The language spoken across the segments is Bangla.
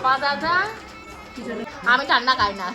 দাদা আমি ঠান্ডা খাই না।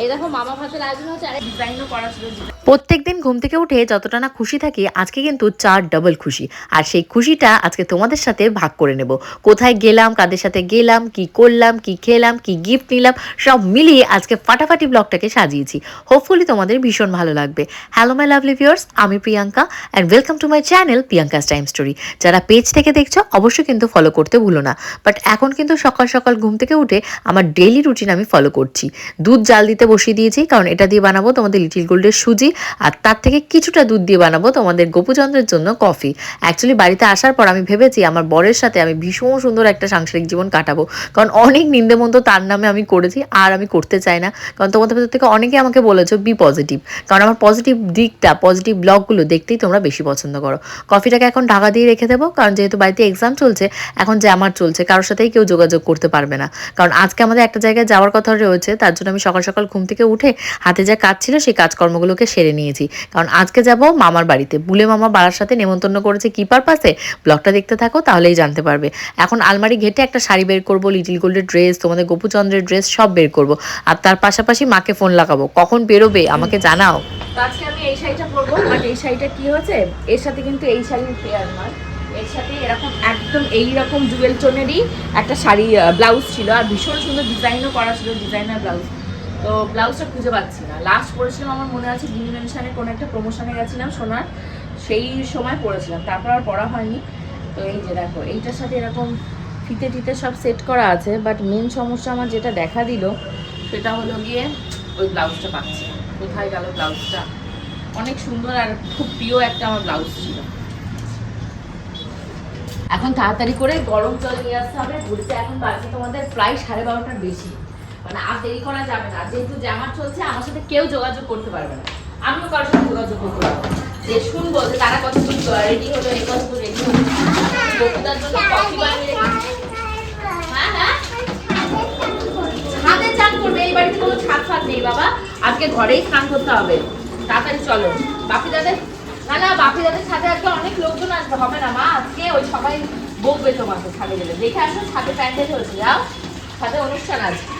এই দেখো মামা ভাতের আয়োজন হচ্ছে আরে ডিজাইনও করা ছিল। প্রত্যেকদিন ঘুম থেকে উঠে যতটা না খুশি থাকি, আজকে কিন্তু চার ডাবল খুশি। আর সেই খুশিটা আজকে তোমাদের সাথে ভাগ করে নেব। কোথায় গেলাম, কাদের সাথে গেলাম, কি করলাম, কি খেলাম, কি গিফট নিলাম, সব মিলিয়ে আজকে ফাটাফাটি ব্লগটাকে সাজিয়েছি। হোপফুলি তোমাদের ভীষণ ভালো লাগবে। হ্যালো মাই লাভলি ভিউয়ার্স আমি Priyanka and welcome to my channel Priyanka's time story যারা পেজ থেকে দেখছ, অবশ্যই কিন্তু ফলো করতে ভুলো না। বাট এখন কিন্তু সকাল সকাল ঘুম থেকে উঠে আমার ডেইলি রুটিন আমি ফলো করছি। দুধ জাল দিতে বসিয়ে দিয়েছি, কারণ এটা দিয়ে বানাবো তোমাদের লিটিল গোল্ডের সুজি। আর তার থেকে কিছুটা দুধ দিয়ে বানাবো তোমাদের গোপুচন্দ্রের জন্য কফি। অ্যাকচুয়ালি বাড়িতে আসার পর আমি ভেবেছি আমার বরের সাথে আমি ভীষণ সুন্দর একটা সাংসারিক জীবন কাটাবো। কারণ অনেক নিন্দেমন্ত তার নামে আমি করেছি, আর আমি করতে চাই না। কারণ তোমাদের ভেতর থেকে অনেকে আমাকে বলেছ বি পজিটিভ কারণ আমার পজিটিভ দিকটা পজিটিভ ব্লগগুলো দেখতেই তোমরা বেশি পছন্দ করো। কফিটাকে এখন ঢাকা দিয়ে রেখে দেবো, কারণ যেহেতু বাড়িতে এক্সাম চলছে, এখন যে আমার চলছে, কারোর সাথেই কেউ যোগাযোগ করতে পারবে না। কারণ আজকে আমাদের একটা জায়গায় যাওয়ার কথা রয়েছে, তার জন্য আমি সকাল সকাল ঘুম থেকে উঠে হাতে যা কাজ ছিল, সেই কাজকর্মগুলোকে সেরে নিয়েছি। কারণ আজকে যাব মামার বাড়িতে। বুলে মামা বাড়ার সাথে নেমন্তন্ন করেছে কি পারপাসে ব্লগটা দেখতে থাকো, তাহলেই জানতে পারবে। এখন আলমারি ঘেটে একটা শাড়ি বের করব লিটিল গোল্ডের ড্রেস তোমাদের গোপুচন্দ্রের ড্রেস সব বের করব। আর তার পাশাপাশি মাকে ফোন লাগাবো। কখন বেরোবে? আমাকে জানাও। আজকে আমি এই শাড়িটা পরবো। বাট এই শাড়িটা কি হচ্ছে এর সাথে কিন্তু এই শাড়ির পেয়ার নয়। এর সাথে এরকম একদম এই রকম জুয়েল টোনেরই একটা শাড়ি ব্লাউজ ছিল। আর ভীষণ সুন্দর ডিজাইনও করা ছিল। ডিজাইনার ব্লাউজ তো ব্লাউজটা খুঁজে পাচ্ছি না। লাস্ট পরেছিলাম, আমার মনে আছে গিনি মেনশনে কোনো একটা প্রমোশনে গেছিলাম সোনার, সেই সময় পরেছিলাম, তারপর আর পরা হয়নি। তো এই যে দেখো, এইটার সাথে এরকম ফিতে টিতে সব সেট করা আছে বাট মেন সমস্যা আমার যেটা দেখা দিল, সেটা হলো গিয়ে ওই ব্লাউজটা পাচ্ছি কোথায় গেল ব্লাউজটা? অনেক সুন্দর আর খুব প্রিয় একটা আমার ব্লাউজ ছিল। এখন তাড়াতাড়ি করে গরম জল নিয়ে আসতে হবে, ঘুরতে এখন বাজে তোমাদের প্রায় সাড়ে বারোটার বেশি। মানে আর দেরি করা যাবে না। যেহেতু জামার চলছে, আমার সাথে কেউ যোগাযোগ করতে পারবে না। আমিও কারোর সাথে যোগাযোগ করতে পারব যে শুনব যে তারা কত রেডি হলো রেডি হলো। হ্যাঁ হ্যাঁ। চান করবে, এই বাড়িতে কোনো ছাদ ফাদ নেই বাবা। আজকে ঘরেই স্নান করতে হবে। তাড়াতাড়ি চলো। বাপি দাদের না না, বাপি দাদের ছাদে আজকে অনেক লোকজন আসবে। হবে না, মা, আজকে ওই সবাই বকবে তোমাকে ছাদে গেলে। দেখে আসো, ছাদে প্যান্ডেল হচ্ছে যাও। ছাদে অনুষ্ঠান আছে।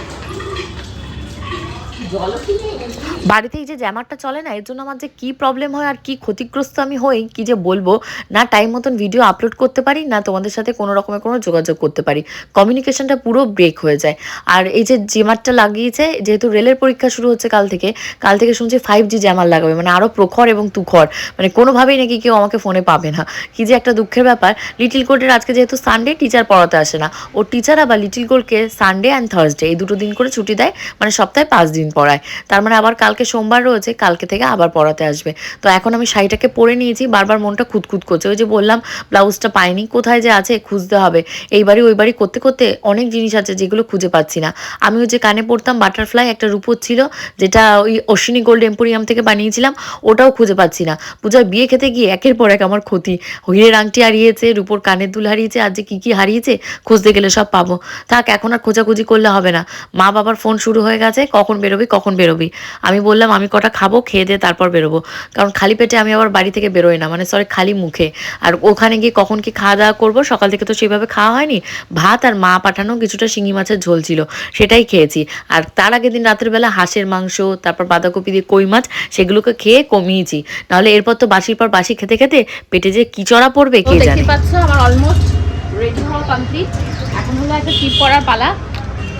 বাড়িতে এই যে জ্যামারটা চলে না, এর জন্য আমার যে কি প্রবলেম হয় আর কি ক্ষতিগ্রস্ত আমি হই, কি যে বলব, না টাইম মতন ভিডিও আপলোড করতে পারি, না তোমাদের সাথে কোনো রকমের কোনো যোগাযোগ করতে পারি। কমিউনিকেশনটা পুরো ব্রেক হয়ে যায়। আর এই যে জ্যামারটা লাগিয়েছে, যেহেতু রেলের পরীক্ষা শুরু হচ্ছে কাল থেকে কাল থেকে শুনছি ফাইভ জি জ্যামার লাগাবে মানে আরও প্রখর এবং তুখর মানে কোনোভাবেই নাকি কেউ আমাকে ফোনে পাবে না। কি যে একটা দুঃখের ব্যাপার লিটিল কোর্টের আজকে যেহেতু সানডে টিচার পড়াতে আসে না। ও টিচার আবার লিটিল কোডকে সানডে অ্যান্ড থার্সডে এই দুটো দিন করে ছুটি দেয় মানে সপ্তাহে পাঁচ দিন পড়ায়। তার মানে আবার কালকে সোমবার রয়েছে, কালকে থেকে আবার পড়াতে আসবে। তো এখন আমি শাড়িটাকে পরে নিয়েছি, বারবার মনটা খুঁতখুত করছে। ওই যে বললাম, ব্লাউজটা পাইনি, কোথায় যে আছে খুঁজতে হবে। এইবারই ওই বাড়ি করতে করতে অনেক জিনিস আছে যেগুলো খুঁজে পাচ্ছি না। আমি ওই যে কানে পড়তাম বাটারফ্লাই একটা রূপোর ছিল, যেটা ওই অশ্বিনী গোল্ড এম্পোরিয়াম থেকে বানিয়েছিলাম, ওটাও খুঁজে পাচ্ছি না। পূজার বিয়ে খেতে গিয়ে একের পর এক আমার ক্ষতি। হীরের আংটি হারিয়েছে, রূপোর কানের দুল হারিয়েছে আর যে কী কী হারিয়েছে খুঁজতে গেলে সব পাবো। থাক, এখন আর খোঁজাখুঁজি করলে হবে না। মা বাবার ফোন শুরু হয়ে গেছে, কখন বেরোবি কখন বেরোবি? আমি বললাম আমি কটা খাব খেয়ে দিয়ে তারপর বেরোবো। কারণ খালি পেটে আমি আবার বাড়ি থেকে বেরোই না মানে সরি খালি মুখে। আর ওখানে গিয়ে কখন কি খাওয়া দাওয়া করব সকাল থেকে তো সেইভাবে খাওয়া হয়নি। ভাত আর মা পাঠানো কিছুটা শিঙি মাছের ঝোল ছিল সেটাই খেয়েছি। আর তার আগের দিন রাতের বেলা হাঁসের মাংস তারপর বাঁধাকপি দিয়ে কই মাছ সেগুলোকে খেয়ে কমিয়েছি। নাহলে এরপর তো বাসির পর বাসি খেতে খেতে পেটে যে কি চড়া পড়বে কে জানে? দেখতে পাচ্ছ আমার অলমোস্ট রেডি হওয়া কমপ্লিট এখন হলো একটা টিপ করার পালা।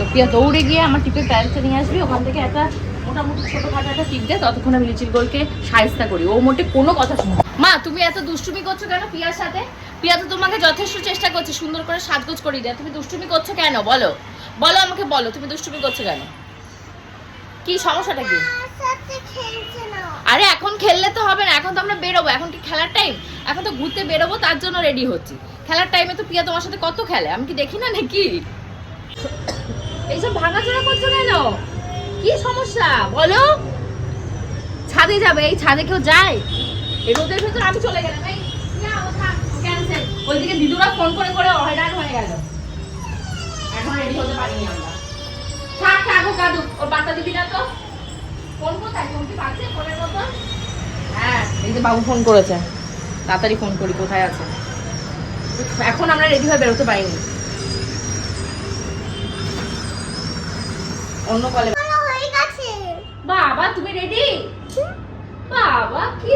তো প্রিয়া দৌড়ে গিয়ে আমার টিপের প্যান্টটা নিয়ে আসবি, ওখান থেকে একটা মোটামুটি ছোটোখাটো একটা টিপ দে, ততক্ষণ আমি লিচির গোলকে সাহিস্তা করি। ও মোটে কোনো কথা শুনো মা, তুমি এত দুষ্টুমি করছ কেন পিয়ার সাথে? পিয়া তো তোমাকে যথেষ্ট চেষ্টা করছে, সুন্দর করে সাজগোজ করে দেয়। তুমি দুষ্টুমি করছ কেন? বলো। বলো আমাকে, বলো, তুমি দুষ্টুমি করছ কেন? কি সমস্যাটা কি? আরে এখন খেললে তো হবে না, এখন তো আমরা বেরোবো। এখন কি খেলার টাইম এখন তো ঘুরতে বেরোবো, তার জন্য রেডি হচ্ছি। খেলার টাইমে তো প্রিয়া তোমার সাথে কত খেলে? আমি কি দেখি না নাকি? এইসব ভাঙাচোরা করছ কেন? কি সমস্যা? বলো। ছাদে যাবে, এই ছাদে কেউ যায়? এই রোদের ভেতর আমি চলে গেলাম ও ফোন করে এখন রেডি হতে পারিনি ওর বার্তা দিবি না তো? হ্যাঁ বাবু ফোন করেছে। তাড়াতাড়ি ফোন করি, কোথায় আছে? এখন আমরা রেডি হয়ে বেরোতে পারিনি। অন্য কলে হয়ে গেছে। বাবা তুমি রেডি বাবা কি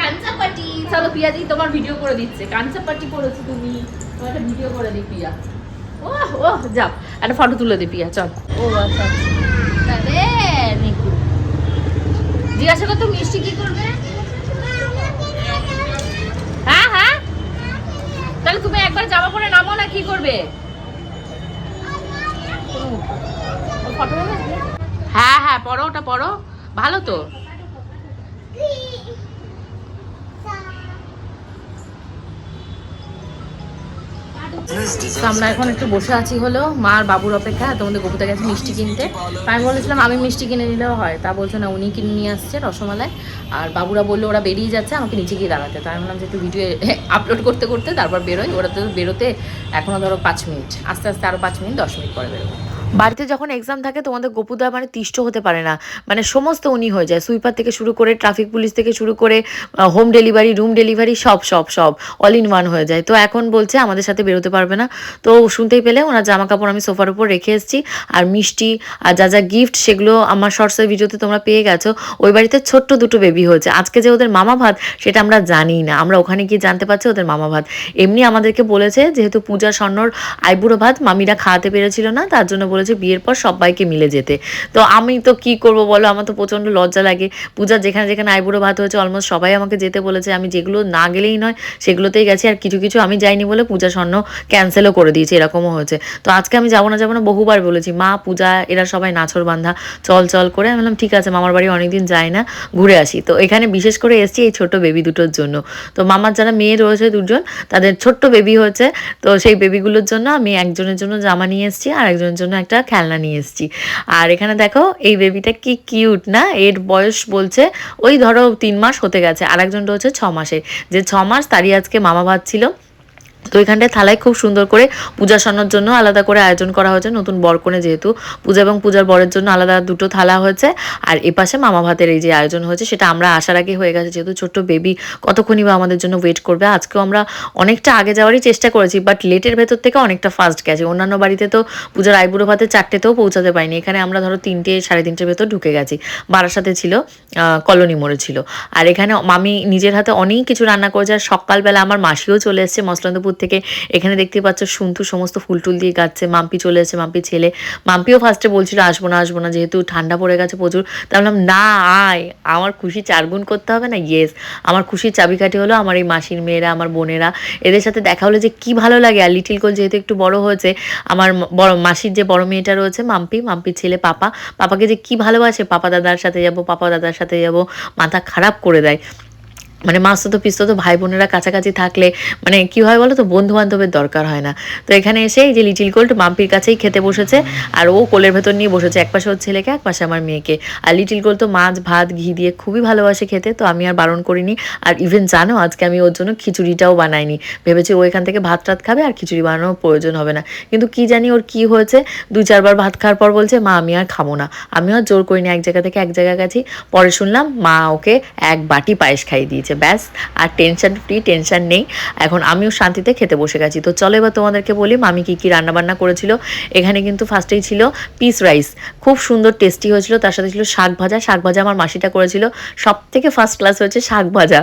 কাঞ্চাপাটি। চলো পিয়া দি তোমার ভিডিও করে দিচ্ছে। কাঞ্চাপাটি করেছ তুমি। তোমার একটা ভিডিও করে দিই পিয়া ওহ ওহ যাও। একটা ফটো তুলে দি পিয়া চল। ও আচ্ছা আচ্ছা। তাহলে নিকু। জিজ্ঞাসা করতো মিষ্টি কি করবে? হ্যাঁ হ্যাঁ। তাহলে তুমি একবার জামা পরে নামো না কি করবে ফটো হ্যাঁ হ্যাঁ পড়ো, ওটা পড়ো। ভালো তো। আমরা এখন একটু বসে আছি হলো মা আর বাবুর অপেক্ষা, তোমাদের গোপুতে গেছে মিষ্টি কিনতে। আমি বলেছিলাম, আমি মিষ্টি কিনে নিলেও হয়। তা বলছে, না, উনি কিনে নিয়ে আসছে রসমালাই। আর বাবুরা বলল, ওরা বেরিয়ে যাচ্ছে, আমাকে নিচে গিয়ে দাঁড়াতে। তাই আমি বললাম যে একটু ভিডিও আপলোড করতে করতে তারপর বেরোয় ওরা তো বেরোতে এখনও ধরো পাঁচ মিনিট। আস্তে আস্তে আরও পাঁচ মিনিট, দশ মিনিট পরে বেরোবো। বাড়িতে যখন এক্সাম থাকে, তোমাদের গোপুদা মানে তিষ্ঠ হতে পারে না। মানে সমস্ত উনি হয়ে যায়। সুইপার থেকে শুরু করে ট্রাফিক পুলিশ থেকে শুরু করে হোম ডেলিভারি রুম ডেলিভারি সব সব সব অল ইন ওয়ান হয়ে যায়। তো এখন বলছে আমাদের সাথে বেরোতে পারবে না। তো শুনতেই পেলে ওনার জামা কাপড় আমি সোফার উপর রেখে এসেছি। আর মিষ্টি আর যা যা গিফট সেগুলো আমার শর্টসের ভিডিওতে তোমরা পেয়ে গেছো। ওই বাড়িতে ছোট্ট দুটো বেবি হয়েছে। আজকে যে ওদের মামা ভাত, সেটা আমরা জানি না। আমরা ওখানে গিয়ে জানতে পারছি ওদের মামা ভাত। এমনি আমাদেরকে বলেছে, যেহেতু পূজা, স্বর্ণর আইবুড়ো ভাত, মামিরা খাওয়াতে পেরেছিল না, তার জন্য বলেছে বিয়ের পর সবাইকে মিলে যেতে। তো আমি তো কি করব বলো? আমার তো প্রচণ্ড লজ্জা লাগে। পূজার যেখানে যেখানে আইবুড়ো ভাত হয়েছে অলমোস্ট সবাই আমাকে যেতে বলেছে। আমি যেগুলো না গেলেই নয়, সেগুলোতেই গেছি। আর কিছু কিছু আমি যাইনি বলে পূজা স্বর্ণ ক্যান্সেলও করে দিয়েছি, এরকমও হয়েছে। তো আজকে আমি যাব না যাব না বহুবার বলেছি, মা, পূজা, এরা সবাই নাছর বান্ধা, চল চল করে। আমি বললাম, ঠিক আছে, মামার বাড়ি অনেকদিন যায় না, ঘুরে আসি। তো এখানে বিশেষ করে এসেছি এই ছোট বেবি দুটোর জন্য। তো মামার যারা মেয়ে রয়েছে দুজন, তাদের ছোট্ট বেবি হয়েছে। তো সেই বেবিগুলোর জন্য আমি একজনের জন্য জামা নিয়ে এসেছি, আর একজনের জন্য একটা খেলনা নিয়ে এসেছি। আর এখানে দেখো, এই বেবিটা কি কিউট না? এর বয়স বলছে, ওই ধরো তিন মাস হতে গেছে। আর একজনটা হচ্ছে ছ মাসের। যে ছ মাস তারই আজকে মামা ভাত ছিল। তো এখানটায় থালায় খুব সুন্দর করে পূজা সানোর জন্য আলাদা করে আয়োজন করা হয়েছে, নতুন বরকনে যেহেতু। পূজা এবং পূজার বরের জন্য আলাদা দুটো থালা হয়েছে। আর এপাশে মামা ভাতের এই যে আয়োজন হয়েছে, সেটা আমরা আসার আগে হয়ে গেছে, যেহেতু ছোট্ট বেবি কতক্ষণই বা আমাদের জন্য ওয়েট করবে, আজকেও আমরা অনেকটা আগে যাওয়ারই চেষ্টা করেছি বাট লেটের ভেতর থেকে অনেকটা ফাস্ট গেছে। অন্যান্য বাড়িতে তো পূজার আইবুড়ো ভাতে চারটেতেও পৌঁছাতে পারিনি, এখানে আমরা ধরো তিনটে, সাড়ে তিনটের ভেতর ঢুকে গেছি। বারাসাতে ছিল কলোনি মোড়ে ছিল। আর এখানে মামি নিজের হাতে অনেক কিছু রান্না করেছে, আর সকালবেলা আমার মাসিও চলে এসছে এসেছে মসলন্দপুর থেকে। এখানে দেখতে পাচ্ছ শুনতু সমস্ত ফুল টুল দিয়ে গাচ্ছে। মাম্পি চলে এসেছে মাম্পি ছেলে। মাম্পিও ফার্স্টে বলছিল, আসব না আসব না, যেহেতু ঠান্ডা পড়ে গেছে প্রচুর। তা বললাম না, আয়। আমার খুশি চারগুণ করতে হবে না? ইয়েস আমার খুশির চাবিকাঠি হলো আমার এই মাসির মেয়েরা, আমার বোনেরা। এদের সাথে দেখা হলে যে কি ভালো লাগে। আর লিটিল কোল যেহেতু একটু বড় হয়েছে, আমার বড় মাসির যে বড় মেয়েটা রয়েছে, মাম্পি, মাম্পির ছেলে পাপা, পাপাকে যে কি ভালোবাসে, পাপা দাদার সাথে যাব, পাপা দাদার সাথে যাব, মাথা খারাপ করে দেয়। মানে মাস্তো পিস্তো ভাই বোনেরা কাছাকাছি থাকলে মানে কি হয় বলো তো বন্ধু বান্ধবের দরকার হয় না। তো এখানে এসে এই যে লিটিল গোল্ড মাম্পির কাছেই খেতে বসেছে, আর ও কোলের ভেতর নিয়ে বসেছে এক পাশে ওর ছেলেকে এক পাশে আমার মেয়েকে। আর লিটিল গোল্ড তো মাছ, ভাত, ঘি দিয়ে খুবই ভালোবাসে খেতে, তো আমি আর বারণ করিনি। আর ইভেন জানো, আজকে আমি ওর জন্য খিচুড়িটাও বানাইনি। ভেবেছি ও এখান থেকে ভাত টাত খাবে আর খিচুড়ি বানানোর প্রয়োজন হবে না। কিন্তু কি জানি ওর কি হয়েছে, দুই চারবার ভাত খাওয়ার পর বলছে, মা, আমি আর খাব না। আমিও আর জোর করিনি, এক জায়গা থেকে এক জায়গা গেছি। পরে শুনলাম, মা ওকে এক বাটি পায়েস খাইয়ে দিয়েছে। ব্যাস, আর টেনশন ফ্রি টেনশন নেই। এখন আমিও শান্তিতে খেতে বসে গেছি। তো চলো এবার তোমাদেরকে বলি, মামি কী কী রান্নাবান্না করেছিল। এখানে কিন্তু ফার্স্টেই ছিল পিস রাইস খুব সুন্দর টেস্টি হয়েছিল। তার সাথে ছিল শাক ভাজা। শাক ভাজা আমার মাসিটা করেছিল। সব থেকে ফার্স্ট ক্লাস হয়েছে শাক ভাজা।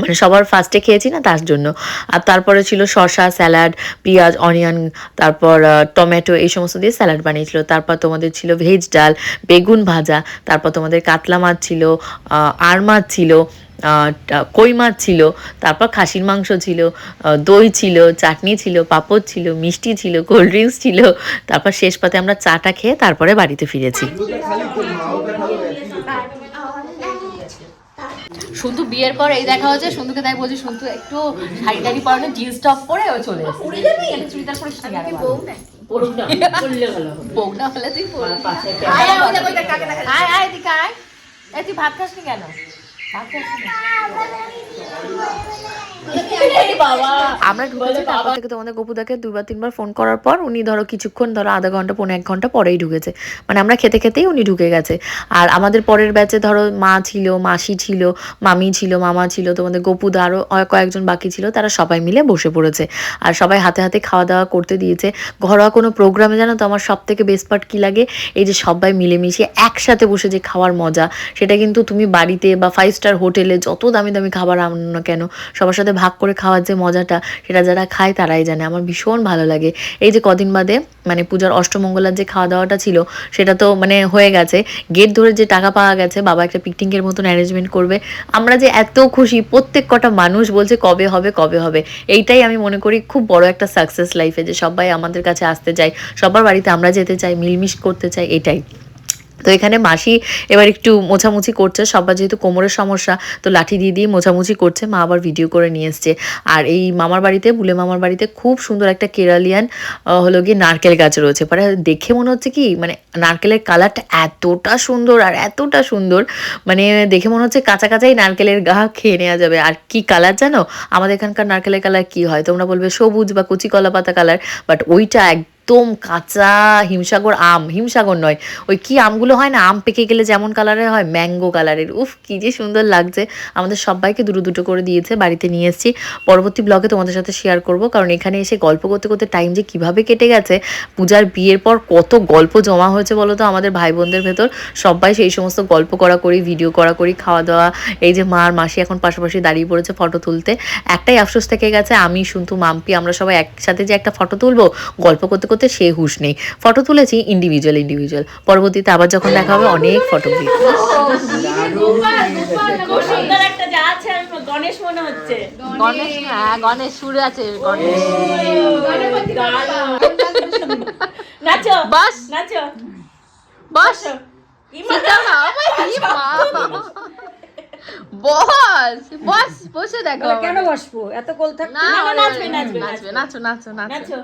মানে সবার ফার্স্টে খেয়েছি না তার জন্য। আর তারপরে ছিল শসা স্যালাড পেঁয়াজ অনিয়ন তারপর টমেটো এই সমস্ত দিয়ে স্যালাড বানিয়েছিল। তারপর তোমাদের ছিল ভেজ ডাল, বেগুন ভাজা। তারপর তোমাদের কাতলা মাছ ছিল আর মাছ ছিল। কই মাছ ছিল তারপর খাসির মাংস ছিল দই ছিল চাটনি ছিল পাঁপড় ছিল মিষ্টি ছিল কোল্ড ড্রিঙ্কস ছিল তারপর শেষ পাতে আমরা চাটা খেয়ে তারপরে বাড়িতে ফিরেছি। শুধু বিয়ের পর এই দেখা হচ্ছে শুধুকে তাই বলছি শুধু একটু শাড়ি টাড়ি পরানো জিন্স টপ পরে ও চলে এসেছে। চুড়িদার পরে না। হলে তুই আয় আয় যাচ্ছে। আয় তুই ভাত খাসনি কেন? বাবা। আমরা ঢুকেছি তারপর থেকে তোমাদের গপুদাকে দুবার তিনবার ফোন করার পর উনি ধরো কিছুক্ষণ ধরো আধা ঘণ্টা পৌনে এক ঘণ্টা পরেই ঢুকেছে। মানে আমরা খেতে খেতেই উনি ঢুকে গেছে। আর আমাদের পরের ব্যাচে ধরো মা ছিল মাসি ছিল মামি ছিল মামা ছিল তোমাদের গপুদা আরও কয়েকজন বাকি ছিল তারা সবাই মিলে বসে পড়েছে। আর সবাই হাতে হাতে খাওয়া দাওয়া করতে দিয়েছে। ঘরোয়া কোনো প্রোগ্রামে জানো তো আমার সব থেকে বেস্ট পার্ট কী লাগে? এই যে সবাই মিলেমিশে একসাথে বসে যে খাওয়ার মজা সেটা কিন্তু তুমি বাড়িতে বা ফাইভ স্টার হোটেলে যত দামি দামি খাবার আনো না কেন সবার সাথে ভাগ করে খাওয়ার যে মজাটা সেটা যারা খায় তারাই জানে। আমার ভীষণ ভালো লাগে। এই যে কদিন বাদে মানে পূজার অষ্টমঙ্গলার যে খাওয়া দাওয়াটা ছিল, সেটা তো মানে হয়ে গেছে। গেট ধরে যে টাকা পাওয়া গেছে, বাবা একটা পিকনিকের মতন অ্যারেঞ্জমেন্ট করবে। আমরা যে এত খুশি, প্রত্যেক কটা মানুষ বলছে, কবে হবে কবে হবে? এইটাই আমি মনে করি খুব বড় একটা সাকসেস লাইফে যে সবাই আমাদের কাছে আসতে চাই সবার বাড়িতে আমরা যেতে চাই, মিলমিশ করতে চাই, এটাই। তো এখানে মাসি এবার একটু মোছামুছি করছে, সবার যেহেতু কোমরের সমস্যা, তো লাঠি দিয়ে দিয়ে মোছামুছি করছে, মা আবার ভিডিও করে নিয়ে এসছে। আর এই মামার বাড়িতে, বুলে মামার বাড়িতে খুব সুন্দর একটা কেরালিয়ান হলো গিয়ে নারকেল গাছ রয়েছে। পরে দেখে মনে হচ্ছে কি মানে নারকেলের কালারটা এতটা সুন্দর আর এতটা সুন্দর মানে দেখে মনে হচ্ছে কাঁচা কাঁচাই নারকেলের গা খেয়ে নেওয়া যাবে। আর কি কালার জানো? আমাদের এখানকার নারকেলের কালার কি হয়? তোমরা বলবে সবুজ বা কচি কলা পাতা কালার বাট ওইটা একদম কাঁচা হিমসাগর আম, হিমসাগর নয়, ওই কি আমগুলো হয় না, আম পেকে গেলে যেমন কালারের হয় ম্যাঙ্গো কালারের উফ, কি যে সুন্দর লাগছে। আমাদের সবাইকে দুটো দুটো করে দিয়েছে, বাড়িতে নিয়ে এসেছি। পরবর্তী ব্লগে তোমাদের সাথে শেয়ার করব, কারণ এখানে এসে গল্প করতে করতে টাইম যে কীভাবে কেটে গেছে, পূজার বিয়ের পর কত গল্প জমা হয়েছে বলো তো আমাদের ভাই বোনদের ভেতর। সবাই সেই সমস্ত গল্প করা করি ভিডিও করা করি খাওয়া দাওয়া এই যে মার মাসি এখন পাশাপাশি দাঁড়িয়ে পড়েছে ফটো তুলতে। একটাই আফসোস থেকে গেছে, আমি, শুনতু, মাম্পি, আমরা সবাই একসাথে যে একটা ফটো তুলবো, গল্প করতে করতে সে হুশ নেই। ফটো তুলেছি ইন্ডিভিজুয়াল ইন্ডিভিজুয়াল পরবর্তীতে আবার যখন দেখা হবে অনেক ফটো খুব সুন্দর একটা যা আছে আমি গণেশ মনে হচ্ছে। গণেশ হ্যাঁ গণেশ সুরে আছে গণেশ। নাচো বাস। নাচো। বস। বস। বস বসে দেখো। কেন বসবো? এত কোল থাক না না, নাচবে, নাচবে, নাচবে। নাচো নাচো নাচো। নাচো।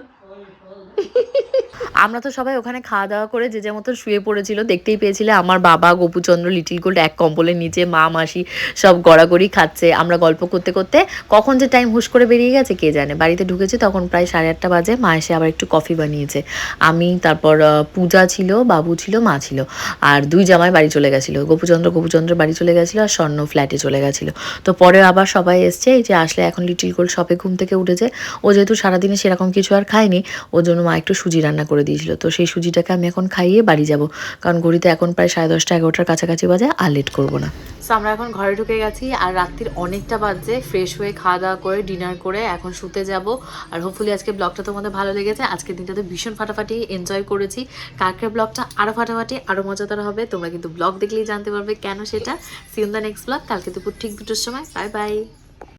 আমরা তো সবাই ওখানে খাওয়া দাওয়া করে যে যে মতো শুয়ে পড়েছিল, দেখতেই পেয়েছিলে আমার বাবা গোপুচন্দ্র লিটিল গোল্ড এক কম্বলের নিচে, মা, মাসি সব গড়াগড়ি খাচ্ছে। আমরা গল্প করতে করতে কখন যে টাইম হুশ করে বেরিয়ে গেছে কে জানে? বাড়িতে ঢুকেছে তখন প্রায় সাড়ে আটটা বাজে, মা এসে আবার একটু কফি বানিয়েছে। আমি তারপর পূজা ছিল, বাবু ছিল, মা ছিল আর দুই জামাই বাড়ি চলে গেছিল। গোপুচন্দ্র গোপুচন্দ্র বাড়ি চলে গেছিল আর স্বর্ণ ফ্ল্যাটে চলে গেছিল। তো পরে আবার সবাই এসছে, এই যে আসলে এখন লিটিল গোল্ড শপে ঘুম থেকে উঠেছে। ও যেহেতু সারাদিনে সেরকম কিছু আর খায়নি, ওর জন্য মা একটু সুজি রান্না করে দিয়েছিল। তো সেই সুজিটাকে আমি এখন খাইয়ে বাড়ি যাব। কারণ ঘড়িতে এখন প্রায় সাড়ে দশটা, এগারোটার কাছাকাছি বাজে, আর লেট করব না। তো আমরা এখন ঘরে ঢুকে গেছি, আর রাত্রির অনেকটা বাজে ফ্রেশ হয়ে খাওয়া দাওয়া করে ডিনার করে এখন শুতে যাব। আর হোপফুলি আজকে ব্লগটা তোমাদের ভালো লেগেছে। আজকের দিনটাতে ভীষণ ফাটাফাটি এনজয় করেছি। কাকের ব্লগটা আরও ফাটাফাটি আরও মজাদার হবে। তোমরা কিন্তু ব্লগ দেখলেই জানতে পারবে কেন সেটা। সিউন দ্য নেক্সট ব্লগ কালকে দুপুর ঠিক দুটোর সময়। Bye bye